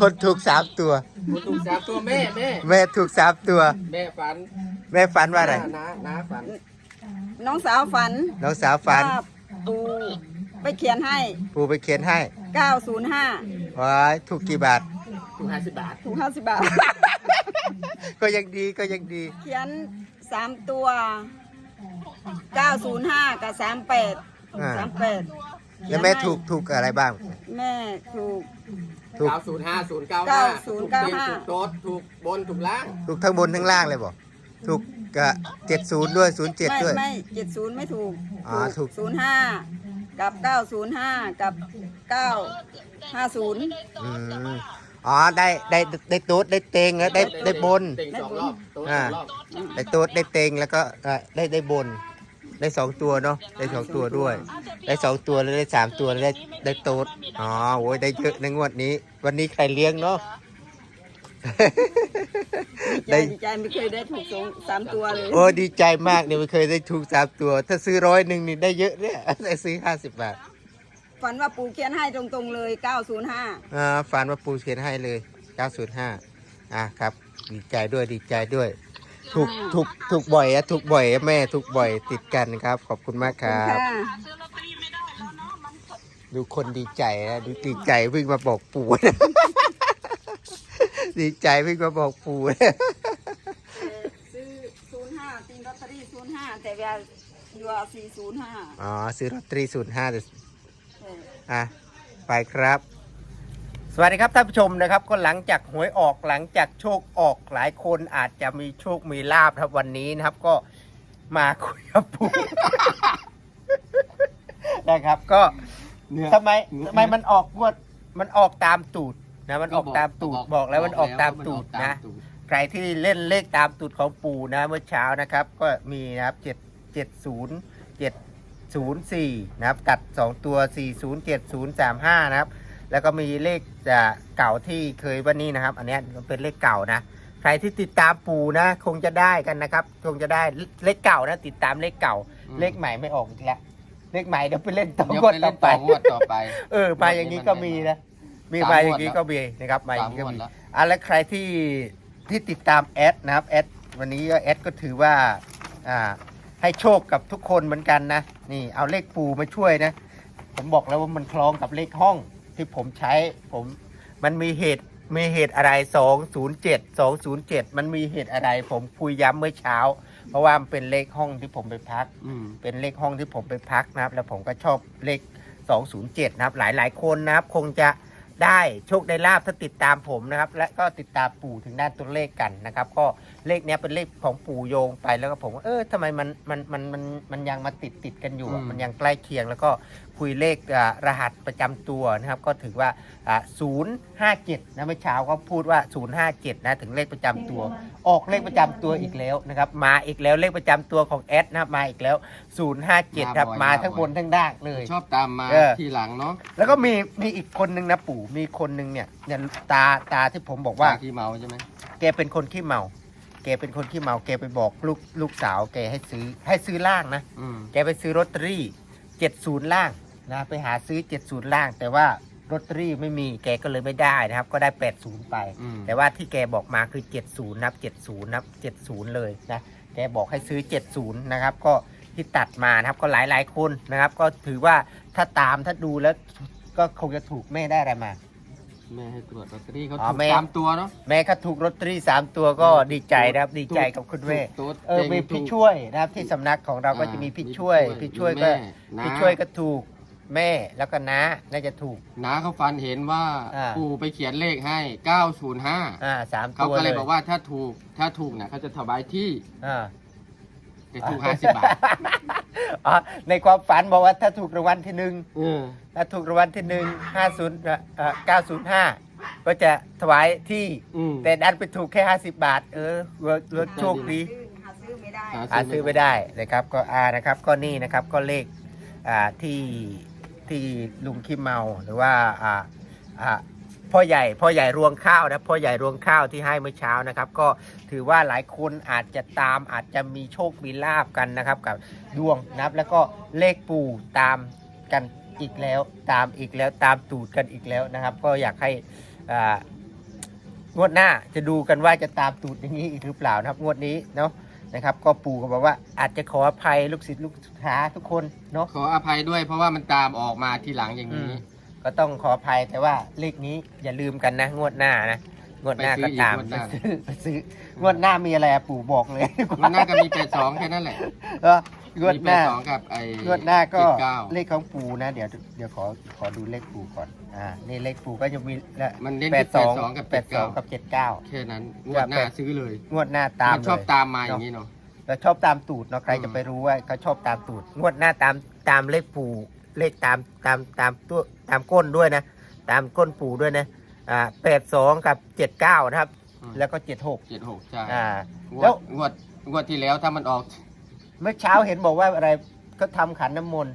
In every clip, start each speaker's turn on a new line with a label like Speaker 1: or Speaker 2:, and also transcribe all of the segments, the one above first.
Speaker 1: คนถูกสามตัว
Speaker 2: คนถูกสามตัวแม่แม่
Speaker 1: แม่ถูกสามตัว
Speaker 2: แม่ฝัน
Speaker 1: แม่ฝันว่าอะไร
Speaker 2: น้าน้าน้าฝัน
Speaker 3: น้องสาวฝัน
Speaker 1: น้องสาวฝัน
Speaker 3: ว่าปูไปเขียนให้
Speaker 1: ปูไปเขียนให้
Speaker 3: 905
Speaker 1: ว้ายถูกกี่บาท
Speaker 2: ถูกห้าสิบบาท
Speaker 3: ถูก50 บาท
Speaker 1: ก็ยังดีก็ยังดี
Speaker 3: เขียน 3 ตัว 905 กับ 38
Speaker 1: อ่า
Speaker 3: 38
Speaker 1: แล้วแม่ถูกถูกอะไรบ้าง
Speaker 3: แม่ถูก
Speaker 1: ถูก
Speaker 2: เก้าศูนย์ห้าศูนย์เก้าห้าถูก
Speaker 3: 90
Speaker 2: เต็มถูกโต๊ดถูกบนถูกล่าง
Speaker 1: ถูกทั้งบนทั้งล่างเลยบอกถูกกะเจ็ดศูนย์ด้วยศูนย์เจ็ด
Speaker 3: ไม่
Speaker 1: ด้วย
Speaker 3: ไม่70ไม่ถูก
Speaker 1: อ๋อถูก
Speaker 3: 05กับ905กับ950
Speaker 1: อืมอ๋อได้ได้ได้ตูดได้เตงแล้วได้ได้บน
Speaker 2: เต็งสองรอบโต๊ดส
Speaker 1: อ่า
Speaker 2: องรอบ
Speaker 1: ได้ตูดได้เตงแล้วก็เอ่อได้ได้บน ได้สองตัวเนาะได้สองตัวด้วย ได้สองตัวแล้วได้สามตัวแล้วได้ได้โต๊ดอ๋อโว้ยได้เยอะในงวดนี้ วันนี้ใครเลี้ยงเนาะ
Speaker 3: ดีใจ
Speaker 1: ได้
Speaker 3: ดีใจไม่เคยได้ถูกสองสามตัวเลย
Speaker 1: โอ้ดีใจมากเนี่ยไม่เคยได้ถูกสามตัว ถ้าซื้อร้อยหนึ่งนี่ได้เยอะเนี่ยแต่ซื้อห้าสิบบาท
Speaker 3: ฝันว่าปูเขียนให้ตรงๆเลย 905
Speaker 1: อ่าฝันว่าปูเขียนให้เลย 905อะครับ ดีใจด้วยดีใจด้วย ถูกถูกถูกบ่อยอะถูกบ่อยอะแม่ถูกบ่อยติดกันครับ ขอบคุณมากครับ
Speaker 3: ค่ะ
Speaker 1: ดูคนดีใจนะดูดีใจวิ่งมาบอกปู่นะดีใจวิ่งมาบอกปู่นะ
Speaker 3: ซื้อ05ตีนลอตเตอรี่05แต่เวลาอยู่ว่า405
Speaker 1: อ๋อซื้อลอตเตอรี่ศูนย์ห้า
Speaker 3: เออ
Speaker 1: อะไปครับส วัสดีครับท่านผู้ชมนะครับก็หลังจากหวยออกหลังจากโชคออกหลายคนอาจจะมีโชคมีลาบครับวันนี้นะครับก็มาคุยกับปู่ นะครับ ก็
Speaker 2: เนื้อ
Speaker 1: ทำไม
Speaker 2: เนื้อ
Speaker 1: ทำไมมันออกงวดมันออกตามตูดนะมันออกตามตูดบอกแล้วมันออกตามตูดนะใครที่เล่นเลขตามตูดของปู่นะ เมื่อเช้านะครับ ก็มีนะครับเจ็ดเจ็ดศูนย์เจ็ดศูนย์สี่นะครับ ตัดสองตัวสี่ศูนย์เจ็ดศูนย์สามห้านะครับ แล้วก็มีเลข จะเก่าที่เคยว่านี่นะครับ อันเนี้ยมันเป็นเลขเก่านะ ใครที่ติดตามปู่นะ คงจะได้กันนะครับ คงจะได้เลขเก่านะ ติดตามเลขเก่า
Speaker 2: อืม
Speaker 1: เลขใหม่ไม่ออกอีกแล้วเลขใหม่เดี๋ยวไปเล่นต่อ
Speaker 2: เดี๋ยว
Speaker 1: งวด
Speaker 2: ไป
Speaker 1: ต่
Speaker 2: เล่
Speaker 1: อนไป
Speaker 2: ต่องวดต่อไป
Speaker 1: เออมาอย่างนี้ก็มีนะมี
Speaker 2: สาม
Speaker 1: มาอย่างนี้
Speaker 2: งวดแล้ว
Speaker 1: ก็มีนะครับมาอ
Speaker 2: สา
Speaker 1: ย่ามงนี้ก็
Speaker 2: งวด
Speaker 1: มี
Speaker 2: แล้ว
Speaker 1: อะแล้วใครที่ที่ติดตามแอดนะครับแอดวันนี้ก็แอดก็ถือว่าอ่าให้โชคกับทุกคนเหมือนกันนะ นี่เอาเลขปูมาช่วยนะ ผมบอกแล้วว่ามันคล้องกับเลขห้อง ที่ผมใช้ผมมันมีเหตุมีเหตุอะไร 207 207 มันมีเหตุอะไร ผมคุยย้ำเมื่อเช้า เพราะว่ามันเป็นเลขห้องที่ผมไปพัก
Speaker 2: อืม
Speaker 1: เป็นเลขห้องที่ผมไปพักนะครับ แล้วผมก็ชอบเลข 207 นะครับ หลายหลายๆคนนะครับ คงจะได้โชคได้ลาบถ้าติดตามผมนะครับ และก็ติดตามปู่ถึงด้านตัวเลขกันนะครับ ก็เลขเนี้ยเป็นเลขของปู่โยงไปแล้วก็ผมว่าเออทำไมมันมันมันมันมันยังมาติดติดกันอยู่อะ
Speaker 2: อืม
Speaker 1: มันยังใกล้เคียงแล้วก็ คุยเลขอ่ารหัสประจำตัวนะครับก็ถือว่าอ่า 057 นะเมื่อเช้าก็พูดว่า 057 นะถึงเลขประจำตัว ออกเลขประจำตัวอีกแล้วนะครับมาอีกแล้วเลขประจำตัวของแอดนะครับมาอีกแล้ว 057 ครับมาทั้งบนทั้งล่างเลย
Speaker 2: ชอบตามมา
Speaker 1: เออ
Speaker 2: ทีหลังเนาะ
Speaker 1: แล้วก็มีมีอีกคนนึงนะปู่มีคนนึงเนี่ยเนี่ยตาตาที่ผมบอกว่า
Speaker 2: ที่เมาใช่ไหม
Speaker 1: แกเป็นคนขี้เมาแกเป็นคนขี้เมาแกไปบอกลูกลูกสาวแกให้ซื้อให้ซื้อล่างนะ
Speaker 2: อืม
Speaker 1: แกไปซื้อลอตเตอรี่เจ็ดศูนย์ล่าง นะไปหาซื้อเจ็ดศูนย์ล่าง แต่ว่าลอตเตอรี่ไม่มีแกก็เลยไม่ได้นะครับ ก็ได้แปดศูนย์ไป
Speaker 2: อืม
Speaker 1: แต่ว่าที่แกบอกมาคือ 70นับ70นับ70 เลยนะแกบอกให้ซื้อ 70 นะครับ ก็ที่ตัดมานะครับก็หลายหลายๆคนนะครับ ก็ถือว่าถ้าตามถ้าดูแล้วก็คงจะถูกแม่ได้อะไรมา
Speaker 2: แม่ให้ตรวจลอตเตอรี่เขา
Speaker 1: อ๋อ
Speaker 2: ถูก
Speaker 1: แม่
Speaker 2: ตามตัวเนาะ
Speaker 1: แม่ก็ถูกลอตเตอรี่สามตัวก็ดีใจนะครับ ดีใจกับคุณแม่
Speaker 2: ถูก
Speaker 1: เออ
Speaker 2: ต็ง
Speaker 1: มีพี่
Speaker 2: ถูก
Speaker 1: ช่วยนะครับที่สำนักของเราก็จะมีพี่ช่วย พี่ช่วยก็
Speaker 2: แม่
Speaker 1: พี่
Speaker 2: น้า
Speaker 1: ช่วยก็ถูก แม่แล้วก็น้าน่าจะถูก
Speaker 2: น้าเขาฟันเห็นว่า
Speaker 1: อ่า
Speaker 2: ปู่ไปเขียนเลขให้ 905
Speaker 1: อ่าสาม
Speaker 2: เขา
Speaker 1: ตัว
Speaker 2: ก็
Speaker 1: เล
Speaker 2: เลย
Speaker 1: ย
Speaker 2: บอกว่าถ้าถูกถ้าถูกเนี่ยเขาจะถวายที่
Speaker 1: อ่า
Speaker 2: แต่ถูก 50 บาท
Speaker 1: อ๋อในความฝันบอกว่าถ้าถูกรางวัลที่หนึ่ง
Speaker 2: เออ
Speaker 1: ถ้าถูกรางวัลที่หนึ่งห้าศูนย์เก้าศูนย์ห้าก็จะถวายที่
Speaker 2: อืม
Speaker 1: แต่ดันไปถูกแค่ห้าสิบบาท เออเวิร์กเวิร์กโชคดี
Speaker 3: หาซื้อไม่ได้
Speaker 1: หาซื้อไม่ได้นะครับก็อานะครับก็นี่นะครับก็เลขอ่าที่ ที่ลุงคิมเมาหรือว่าอ่าอ่าพ่อใหญ่พ่อใหญ่รวงข้าวนะพ่อใหญ่รวงข้าวที่ให้เมื่อเช้านะครับ ก็ถือว่าหลายคนอาจจะตามอาจจะมีโชคมีลาบกันนะครับ กับดวงนะครับแล้วก็เลขปู่ตามกันอีกแล้วตามอีกแล้วตามตูดกันอีกแล้วนะครับ ก็อยากให้งวดหน้าจะดูกันว่าจะตามตูดอย่างนี้อีกหรือเปล่านะครับ งวดนี้เนาะ นะครับ ก็ปู่ก็บอกว่าอาจจะขออภัยลูกศิษย์ลูกหาทุกคนเนาะ
Speaker 2: ขออภัยด้วยเพราะว่ามันตามออกมาทีหลังอย่างนี้
Speaker 1: ก็ต้องขออภัยแต่ว่าเลขนี้อย่าลืมกันนะ งวดหน้านะงวดหน้า
Speaker 2: ไปซื้
Speaker 1: ก็
Speaker 2: ออีก
Speaker 1: ตาม
Speaker 2: งวดหน้า
Speaker 1: ไปซื้อไปซื้องวดหน้ามีอะไรอะปู่บอกเลย
Speaker 2: มันน่าจะมีเป็ดสองแค่นั้นแหละ
Speaker 1: เออ งวด
Speaker 2: มี
Speaker 1: ห
Speaker 2: เป็ด
Speaker 1: น้า
Speaker 2: สองกับไอ้
Speaker 1: งวดหน้าก็
Speaker 2: เจ็ดเก้า
Speaker 1: เลขของปู่นะ เดี๋ยวเดี๋ยวขอขอดูเลขปู่ก่อนอ่านี่เลขปู่ก็จะมีละ
Speaker 2: มันเน้น
Speaker 1: แป
Speaker 2: ที่
Speaker 1: ด
Speaker 2: แป
Speaker 1: ส
Speaker 2: ด
Speaker 1: อง
Speaker 2: สองกับ
Speaker 1: แป
Speaker 2: เจ็
Speaker 1: ด
Speaker 2: ด
Speaker 1: สอ
Speaker 2: เก้าง
Speaker 1: กับเจ็ดเก้า
Speaker 2: แค่นั้นงวดหน้าซื้อเลย
Speaker 1: งวดหน้าตาม
Speaker 2: มันชอบ
Speaker 1: เลย
Speaker 2: ตามมาอย่างนี้เนาะ
Speaker 1: แล้วชอบตามตูดเนาะใคร
Speaker 2: อืม
Speaker 1: จะไปรู้ว่าเขาชอบตามตูด งวดหน้าตามตามเลขปู่เลขตามตามตามตัวตามก้นด้วยนะ ตามก้นปู่ด้วยนะอ่าแปดสองกับเจ็ดเก้านะครับ แล้วก็เจ็ดหก
Speaker 2: เจ็ดหกใช่
Speaker 1: อ่า
Speaker 2: งว
Speaker 1: แล้
Speaker 2: ด
Speaker 1: ว
Speaker 2: งวดงวดที่แล้วถ้ามันออก
Speaker 1: เมื่อเช้าเห็นบอกว่าอะไรก็ทำขันน้ำมนต์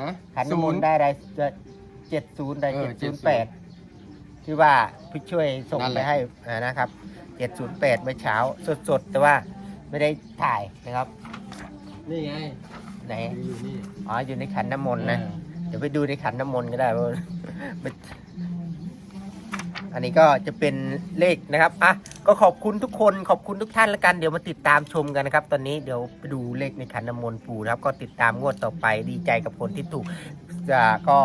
Speaker 2: ฮะ
Speaker 1: ขันน้ำมนต์ได้อะไรเจ็ดศูนย์ได้
Speaker 2: เอ
Speaker 1: เจ็
Speaker 2: อ
Speaker 1: ดศูนย์แปดที่ว่าพี่ช่วยส่ง
Speaker 2: นั่นแห
Speaker 1: ไป
Speaker 2: ละ
Speaker 1: ให้อ่านะครับเจ็ดศูนย์แปดเมื่อเช้าสดๆ แต่ว่าไม่ได้ถ่ายนะครับ
Speaker 2: นี่ไง
Speaker 1: ไหน
Speaker 2: อยู่นี่
Speaker 1: อ๋ออยู่ในขันน้ำมนต์นะ
Speaker 2: เออ
Speaker 1: เดี๋ยวไปดูในขันน้ำมนต์ก็ได้ว่ามัน อันนี้ก็จะเป็นเลขนะครับอะก็ขอบคุณทุกคนขอบคุณทุกท่านแล้วกันเดี๋ยวมาติดตามชมกันนะครับ ตอนนี้เดี๋ยวไปดูเลขในขันน้ำมนต์ปู่นะครับ ก็ติดตามงวดต่อไปดีใจกับคนที่ถูกอ่าก็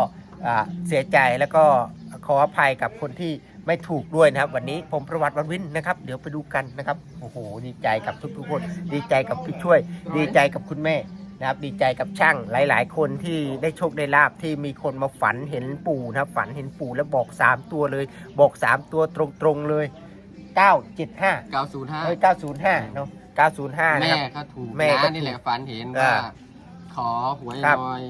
Speaker 1: อ่าเสียใจแล้วก็ขออภัยกับคนที่ไม่ถูกด้วยนะครับ วันนี้ผมประวัติวันวินนะครับ เดี๋ยวไปดูกันนะครับโอ้โหดีใจกับทุกๆคน ดีใจกับพี่ช่วย ดีใจกับคุณแม่ นะครับดีใจกับช่างหลาย ๆ คนที่ได้โชคได้ลาบที่มีคนมาฝันเห็นปู่นะครับฝันเห็นปู่แล้วบอก 3 ตัวเลย บอก 3 ตัวตรงๆเลย 975
Speaker 2: เก้าศูนย์ห้า
Speaker 1: เอ้ย905เนาะ905นะ
Speaker 2: แม่
Speaker 1: ครับ
Speaker 2: เขาถูก
Speaker 1: แม่ก็
Speaker 2: นะนี่แหละ
Speaker 1: ถูก
Speaker 2: ฝันเห็นว่า
Speaker 1: อ่า
Speaker 2: ขอหวย
Speaker 1: ครับ
Speaker 2: หน่อย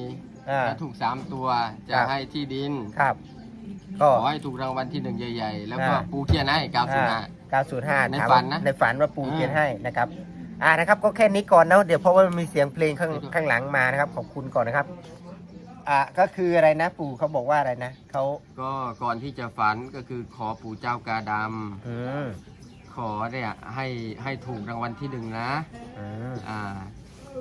Speaker 1: อ่า
Speaker 2: ถ้าถูกสามตัวจะ
Speaker 1: ครับ
Speaker 2: ให้ที่ดิน
Speaker 1: ครับ ก็
Speaker 2: ขอให้ถูกรางวัลที่หนึ่งใหญ่ ๆ แล้วก็
Speaker 1: อ่า
Speaker 2: ปูเขียนให้เก้าศูนย์ห้า
Speaker 1: 905
Speaker 2: ใน
Speaker 1: ถาม
Speaker 2: ฝั
Speaker 1: ว่าน
Speaker 2: นะ
Speaker 1: ในฝันว่าปู่
Speaker 2: อ่า
Speaker 1: เขียนให้นะครับ อ่านะครับ ก็แค่นี้ก่อนนะเดี๋ยวเพราะว่ามันมีเสียงเพลงข้าง
Speaker 2: ไปดู
Speaker 1: ข้างหลังมานะครับ ขอบคุณก่อนนะครับ อ่าก็คืออะไรนะปู่เขาบอกว่าอะไรนะเขา
Speaker 2: ก็ก่อนที่จะฝันก็คือขอปู่เจ้ากาด
Speaker 1: อืมำ
Speaker 2: ขอเนี่ยให้ให้ถูกรางวัลที่หนึ่งนะ
Speaker 1: อืม
Speaker 2: อ่า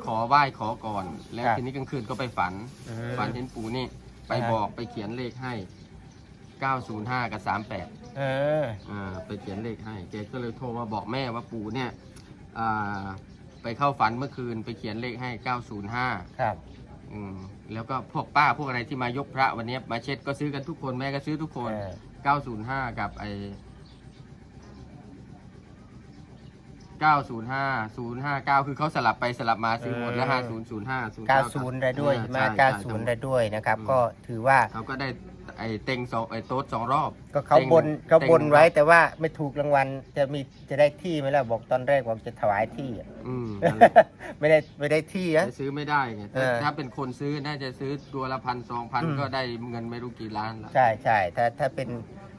Speaker 2: ขอไหว้ขอก่อน แล้ว
Speaker 1: ครับ
Speaker 2: ทีนี้กลางคืนก็ไปฝัน
Speaker 1: อืม
Speaker 2: ฝันเห็นปู่นี่ ไป
Speaker 1: อ่า
Speaker 2: บอกไปเขียนเลขให้ 905 กับ 38
Speaker 1: เออ
Speaker 2: อ่าไปเขียนเลขให้แกก็เลยโทรมาบอกแม่ว่าปู่เนี่ย อ่าไปเข้าฝันเมื่อคืนไปเขียนเลขให้ 905
Speaker 1: ครับ
Speaker 2: อืมแล้วก็พวกป้าพวกอะไรที่มายกพระวันนี้มาเช็ดก็ซื้อกันทุกคนแม่ก็ซื้อทุกคน
Speaker 1: เออ
Speaker 2: 905 กับไอ้905 059 คือเขาสลับไปสลับมาซื้อหมดแล้ว 5005
Speaker 1: 90ได้ด้วยใช่ไหม90ได้ด้วยนะครับ
Speaker 2: อืม
Speaker 1: ก็ถือว่า
Speaker 2: เขาก็ได้ ไอ้เต็งสองไอ้โต๊ดสองรอบ
Speaker 1: ก็เขา
Speaker 2: ต็ง
Speaker 1: บนเขา
Speaker 2: ต็ง
Speaker 1: บนไว้แต่ว่าไม่ถูกรางวัลจะมีจะได้ที่ไหมล่ะบอกตอนแรกบอกจะถวายที่อะ
Speaker 2: อืมนั่นแหละ
Speaker 1: ไม่ได้ไม่ได้ที่นะ
Speaker 2: แต่ซื้อไม่ได้ไงถ้า
Speaker 1: เออ
Speaker 2: ถ้าเป็นคนซื้อน่าจะซื้อตัวละพันสองพัน
Speaker 1: อืม
Speaker 2: ก็ได้เงินไม่รู้กี่ล้านละ
Speaker 1: ใช่ใช่ถ้าถ้าเป็น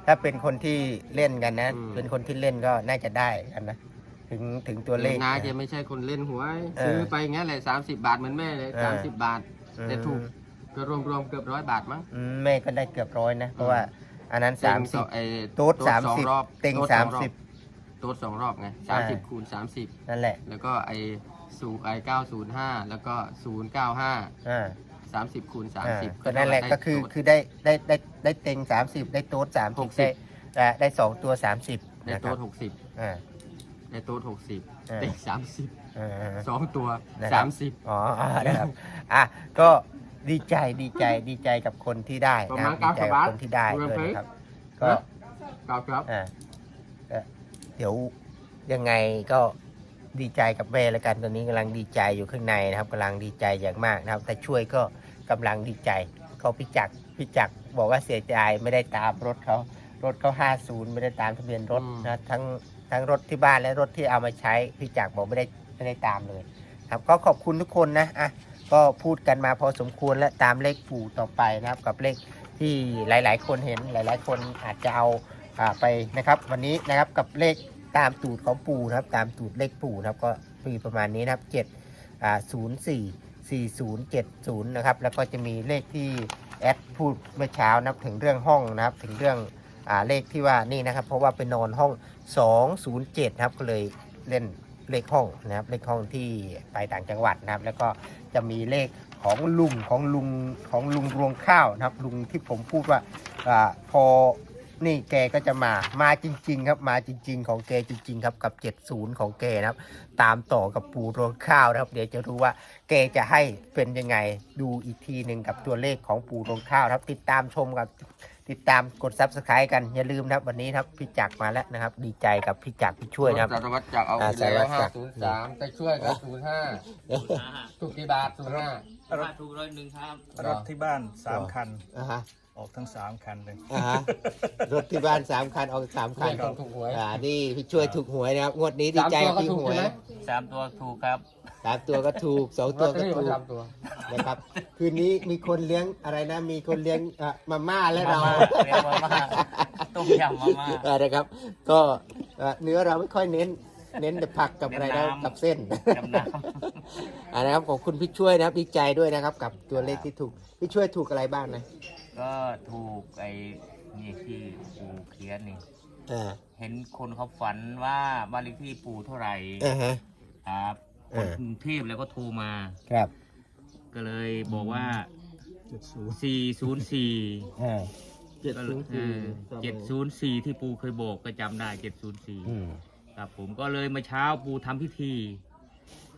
Speaker 1: ถ้าเป็นคนที่เล่นกันนะ
Speaker 2: อืม
Speaker 1: เป็นคนที่เล่นก็น่าจะได้กันนะถึงถึงตัวเลข
Speaker 2: น้า
Speaker 1: นะ
Speaker 2: แกไม่ใช่คนเล่นหวย
Speaker 1: เออ
Speaker 2: ซื้อไปงั้นแหละสามสิบบาทเหมือนแม่เลย
Speaker 1: เออ
Speaker 2: สามสิบบาท แต่ถูก
Speaker 1: อืม
Speaker 2: ก็รวมรวมๆเกือบร้อยบาทมั้ง
Speaker 1: อืมแม่ก็ได้เกือบร้อยนะ เพราะว่าอันนั้น
Speaker 2: เต็
Speaker 1: สางม
Speaker 2: ส
Speaker 1: สิ
Speaker 2: อบงไอ้
Speaker 1: โต๊ด
Speaker 2: ส
Speaker 1: สาม
Speaker 2: อง
Speaker 1: สิบ
Speaker 2: รอบ
Speaker 1: เต็ง
Speaker 2: โต๊ด
Speaker 1: สาม
Speaker 2: องรอบ
Speaker 1: สิบ
Speaker 2: โต๊ดสองรอบไงสามสิบคูณสามสิบ
Speaker 1: นั่นแหละ
Speaker 2: แล้วก็ไอ้สูไอ้เก้าศูนย์ห้าแล้วก็ศูนย์เก้าห้า
Speaker 1: อ่า
Speaker 2: สามสิบคูณสาม
Speaker 1: อ่า
Speaker 2: สิบ
Speaker 1: ก็นั่นแหละก็คือคือได้ได้ได้ได้เต็งสามสิบได้โต๊ดสามสิบได้ได้ได้สองตัวสามสิบ
Speaker 2: ได้
Speaker 1: นะค
Speaker 2: โต๊
Speaker 1: รับ
Speaker 2: ดหกสิบ
Speaker 1: อ่า
Speaker 2: ได้โต๊ดหกสิบ
Speaker 1: อ่า
Speaker 2: เต็งสามสิบ
Speaker 1: อ่า
Speaker 2: สองตัว
Speaker 1: นะครับ
Speaker 2: สามสิบ
Speaker 1: อ๋ออ่านะครับ อะ ก็ ดีใจดีใจดีใจกับคนที่ได้
Speaker 2: ประ
Speaker 1: นะค
Speaker 2: มา
Speaker 1: รั
Speaker 2: ณ
Speaker 1: บดีใจกับ
Speaker 2: 90
Speaker 1: คนที่ได้
Speaker 2: บาท
Speaker 1: ด้วยนะครับ ก็
Speaker 2: ครับครับ
Speaker 1: อ่าก็เดี๋ยวยังไงก็ดีใจกับแม่แล้วกันตอนนี้กำลังดีใจอยู่ข้างในนะครับกำลังดีใจอย่างมากนะครับ แต่ช่วยก็กำลังดีใจก็พิจักรพิจักรบอกว่าเสียใจไม่ได้ตามรถเขารถเขา50ไม่ได้ตามทะเบียนรถ
Speaker 2: อืม
Speaker 1: นะทั้งทั้งรถที่บ้านและรถที่เอามาใช้พิจักรบอกไม่ได้ไม่ได้ตามเลย ครับก็ขอบคุณทุกคนนะอะ ก็พูดกันมาพอสมควรและตามเลขปู่ต่อไปนะครับ กับเลขที่หลาย ๆ คนเห็นหลาย ๆ คนอาจจะเอาไปนะครับ วันนี้นะครับกับเลขตามตูดของปู่นะครับ ตามตูดเลขปู่นะครับ ก็มีประมาณนี้นะครับ7อ่า04 4070นะครับ แล้วก็จะมีเลขที่แอดพูดเมื่อเช้านะครับถึงเรื่องห้องนะครับถึงเรื่องอเลขที่ว่านี่นะครับ เพราะว่าไปนอนห้อง 207นะครับก็เลยเล่น เลขห้องนะครับเลขห้องที่ไปต่างจังหวัดนะครับ แล้วก็จะมีเลขของลุงของลุงของลุงรวงข้าวนะครับ ลุงที่ผมพูดว่าอาพอนี่แกก็จะมา มาจริง ๆ ครับ มาจริง ๆ ของแกจริง ๆ ครับกับ 70 ของแกนะครับ ตามต่อกับปูรวงข้าวนะครับ เดี๋ยวจะรู้ว่าแกจะให้เป็นยังไง ดูอีกทีหนึ่งกับตัวเลขของปูรวงข้าวนะครับ ติดตามชมกับ ติดตามกด subscribe กันอย่าลืมนะครับวันนี้ครับพี่จักรมาแล้วนะครับ ดีใจกับพี่จักรพี่ช่วยนะครับ
Speaker 2: สารวัตรจากเอา
Speaker 1: อ่า
Speaker 2: ไปแล้ว
Speaker 1: สารวัตร
Speaker 2: ห้า
Speaker 1: จาก
Speaker 2: ศูนย์สามแต่ช่วยก็ศูนย์ห้าถูกกี่บาทศูนย์ห้า
Speaker 4: รถถูกร้อยหนึ่งครับ
Speaker 2: เหรอ
Speaker 4: รถที่บ้านสามคัน
Speaker 1: อ่าฮะ
Speaker 4: ออกทั้งสามคันเลย
Speaker 1: อ่าฮะรถที่บ้านสามคันออกสามคัน
Speaker 2: ไม่ต้องถูกหวย
Speaker 1: อ่านี่พี่ช่วยถูกหวยนะครับงวดนี้ดีใจกับพี่หวย
Speaker 4: สามตัวถูกครับ
Speaker 1: สามตัวก็ถูกสอง
Speaker 2: ล
Speaker 1: ตั
Speaker 2: อ
Speaker 1: ว
Speaker 2: ตเตอ
Speaker 1: ก็
Speaker 2: รี่
Speaker 1: ถู
Speaker 2: มากสามตัว
Speaker 1: นะครับ คืนนี้มีคนเลี้ยงอะไรนะ มีคนเลี้ยงอะมาม่าและเรา
Speaker 4: มาม่าเลี้ยงมาม่าต้มยำมาม่า
Speaker 1: เออนะครับ ก็เอ่อเนื้อเราไม่ค่อยเน้น เน้นแต่ผักกับอะไรนะ
Speaker 4: เน้นน้ำ
Speaker 1: กับเส้น
Speaker 4: จำน้
Speaker 1: อ่านะครับขอบคุณพี่ช่วยนะครับดีใจด้วยนะครับ กับตัวเลขที่ถูกพี่ช่วยถูกอะไรบ้างนะำ
Speaker 4: ก็ถูกไอ้นี่ที่ปู่เขียนนี่
Speaker 1: อ่า
Speaker 4: เห็นคนเขาฝันว่าบ้านเลขที่ปู่เท่าไหร่
Speaker 1: อ่าฮะ
Speaker 4: ครับ
Speaker 1: เอ
Speaker 4: คน
Speaker 1: อ
Speaker 4: กรุงเทพแล้วก็โทรมา
Speaker 1: ครับ
Speaker 4: ก็เลยบอกว่า404
Speaker 1: อ่า
Speaker 2: เจ็ดศูนย์สี่
Speaker 4: เจ็ดศูนย์สี่ที่ปูเคยบอกก็จำได้เจ็ดศูนย์สี่
Speaker 1: อืม
Speaker 4: ครับผมก็เลยมาเช้าปูทำพิธี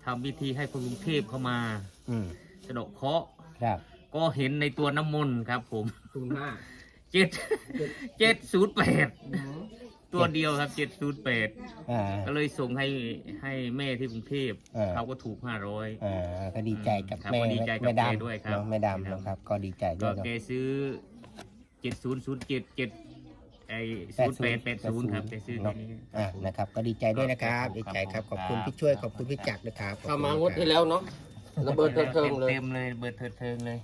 Speaker 4: ทำพิธีให้คนกรุงเทพเข้ามา
Speaker 1: อืม
Speaker 4: สะเดาะเคราะห์
Speaker 1: ครับ
Speaker 4: ก็เห็นในตัวน้ำมนต์ครับผม
Speaker 2: ศูนย์ห้า
Speaker 4: เจ็ดเจ็ดศูนย์แปด ตัวเดียวครับเจ็ดศูนย์แปด
Speaker 1: อ่า
Speaker 4: ก็เลยส่งให้ให้แม่ที่กรุงเทพ
Speaker 1: เออ
Speaker 4: เขาก็ถูกห้าร้อย
Speaker 1: อ่าก็ดีใจกับ
Speaker 4: ครับ
Speaker 1: แม่
Speaker 4: ก็ดีใจกับ
Speaker 1: แม่
Speaker 4: แก
Speaker 1: ดำ
Speaker 4: ด้วยครับ
Speaker 1: เนาะแม่ดำนะครับ ก็ดีใจด้
Speaker 4: ก็
Speaker 1: วยเนาะ
Speaker 4: แกซื้อเจ็ดศูนย์ศูนย์เจ็ดเจ็ดไอ้ศูนย์แปดแปดศูนย์ครับแกซื้อแค่นี้
Speaker 1: อ่านะครับ ก็ดีใจด้วยนะครับดีใจครับ ขอบคุณพี่ช่วย ขอบคุณพี่จักรนะครับ
Speaker 2: เข้ามางวดที่แล้วเนาะระเบิดเถิดเทิงเลย
Speaker 4: เต็มเลยเบิดเถิดเทิงเลย